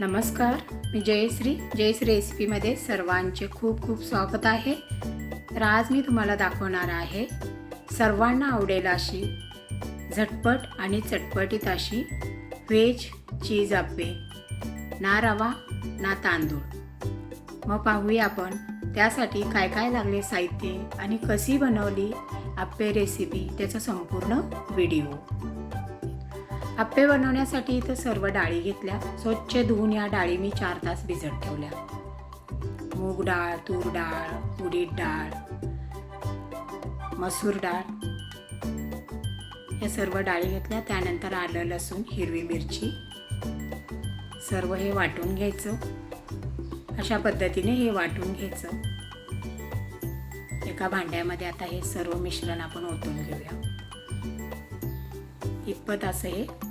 नमस्कार मी जयश्री. जयश्री रेसिपीमध्ये सर्वांचे खूप खूप स्वागत आहे. तर आज मी तुम्हाला दाखवणार आहे सर्वांना आवडेल अशी झटपट आणि चटपटीत अशी व्हेज चीज आप्पे ना रवा ना तांदूळ. मग पाहूया आपण त्यासाठी काय काय लागले साहित्य आणि कशी बनवली आप्पे रेसिपी त्याचा संपूर्ण व्हिडिओ. आप्पे बनवण्यासाठी इथं सर्व डाळी घेतल्या. स्वच्छ धुवून या डाळी मी चार तास भिजत ठेवल्या. मूग डाळ तूर डाळ उडीद डाळ मसूर डाळ या सर्व डाळी घेतल्या. त्यानंतर आलं लसूण हिरवी मिरची. सर्व हे वाटून घ्यायचं. अशा पद्धतीने हे वाटून घ्यायचं. एका भांड्यामध्ये आता हे सर्व मिश्रण आपण ओतून घेऊया. इतपत असं हे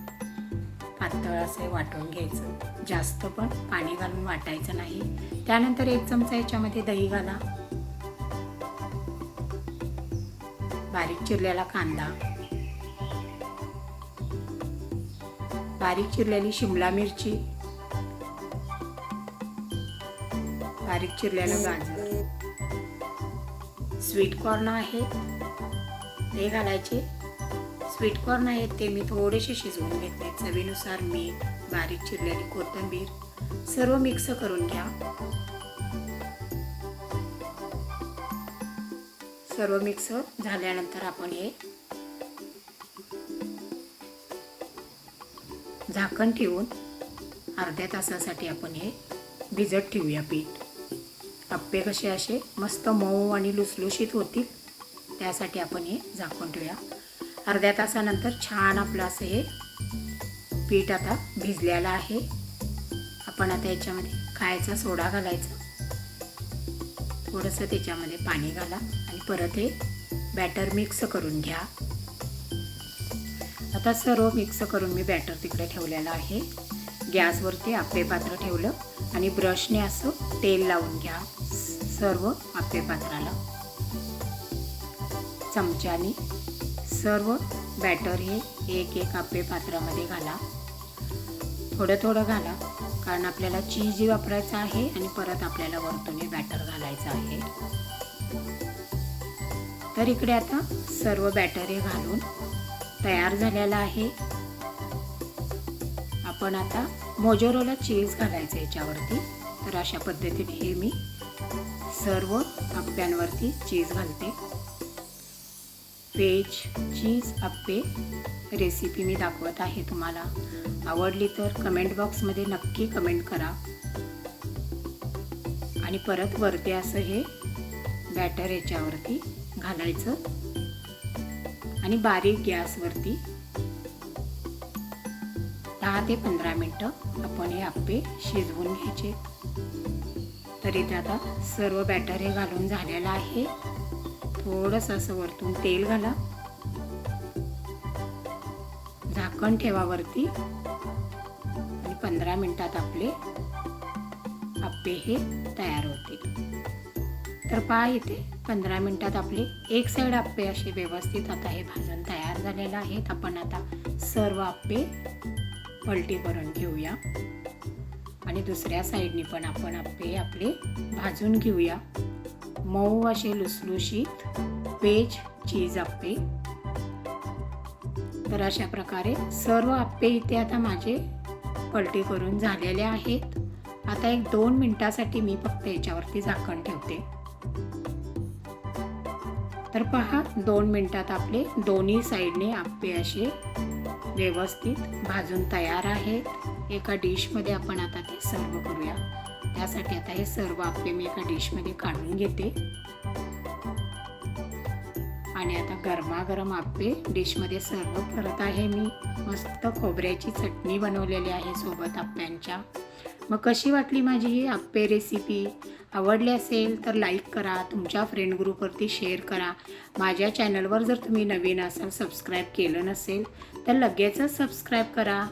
पातळ असं वाटून घ्यायचं. जास्त पण पाणी घालून वाटायचं नाही. त्यानंतर एक चमचा याच्यामध्ये दही घाला. बारीक चिरलेला कांदा. बारीक चिरलेली शिमला मिरची. बारीक चिरलेलं गाजर. स्वीट कॉर्न आहे ते घालायचे. स्वीट कॉर्न आहेत ते मी थोडेसे शिजवून घेतले. चवीनुसार मीठ बारीक चिरलेली कोथिंबीर सर्व मिक्स करून घ्या. सर्व मिक्स झाल्यानंतर आपण हे झाकण ठेवून अर्ध्या तासासाठी आपण हे भिजत ठेवूया पीठ. अप्पे कसे असे मस्त मऊ आणि लुसलुशीत होतील त्यासाठी आपण हे झाकून ठेवूया. अर्ध्या तासानंतर छान आपलं असं हे पीठ आता भिजलेलं आहे. आपण आता याच्यामध्ये खायचा सोडा घालायचा. थोडंसं त्याच्यामध्ये पाणी घाला आणि परत हे बॅटर मिक्स करून घ्या. आता सर्व मिक्स करून मी बॅटर तिकडे ठेवलेलं आहे. गॅसवरती आप्पे पात्र ठेवलं आणि ब्रशने असं तेल लावून घ्या. सर्व आपे पात्राला. चमच्याने सर्व बॅटर हे एक एक आपले पात्रामध्ये घाला. थोडं थोडं घाला कारण आपल्याला चीज वापरायचं आहे आणि परत आपल्याला वरतून हे बॅटर घालायचं आहे. तर इकडे आता सर्व बॅटर हे घालून तयार झालेला आहे. आपण आता मोजोरोला चीज घालायचं याच्यावरती. तर अशा पद्धतीने हे मी सर्व आप्प्यांवरती चीज घालते. वेज चीज आप्पे रेसिपी मी दाखवत आहे तुम्हाला. आवडली तर कमेंट बॉक्समध्ये नक्की कमेंट करा. आणि परत वरती असं हे बॅटर याच्यावरती घालायचं. आणि बारीक गॅसवरती दहा ते पंधरा मिनटं आपण हे आप्पे शिजवून घ्यायचे. तर इथे आता सर्व बॅटर हे घालून झालेलं आहे. थोडंसं असं वरतून तेल घाला. झाकण ठेवा वरती. आणि पंधरा मिनिटात आपले आप्पे हे तयार होते तर पहा इथे पंधरा मिनिटात आपले एक साईड आप्पे असे व्यवस्थित आता हे भाजून तयार झालेलं आहेत आपण आता सर्व आप्पे पलटी करून घेऊया. आणि दुसऱ्या साईडने पण आपण आप्पे आपले भाजून घेऊया. मऊ असे लुसलुशीत वेज चीज आप्पे. तर अशा प्रकारे सर्व आप्पे इथे आता माझे पलटी करून झालेले आहेत. आता एक दोन मिनटासाठी मी फक्त याच्यावरती झाकण ठेवते. तर पहा दोन मिनटात आपले दोन्ही साईडने आप्पे असे व्यवस्थित भाजून तयार आहेत. एका डिशमध्ये आपण आता ते सर्व करूया. त्यासाठी आता हे सर्व आप्पे मी एका डिशमध्ये काढून घेते. आणि आता गरमागरम आप्पे डिशमध्ये सर्व करत आहे मी. मस्त खोबऱ्याची चटणी बनवलेली आहे सोबत आप्प्यांच्या मग कशी वाटली माझी ही आप्पे रेसिपी आवडली असेल तर लाईक करा तुमच्या फ्रेंड ग्रुपवरती शेअर करा. माझ्या चॅनलवर जर तुम्ही नवीन असाल सबस्क्राईब केलं नसेल तर लगेचच सबस्क्राईब करा.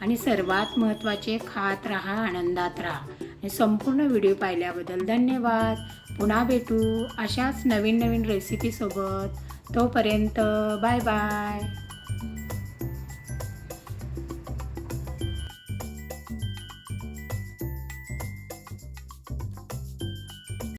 आणि सर्वात महत्त्वाचे खात राहा आनंदात राहा. हे संपूर्ण व्हिडिओ पाहिल्याबद्दल धन्यवाद. पुन्हा भेटू अशाच नवीन नवीन रेसिपीसोबत तोपर्यंत बाय बाय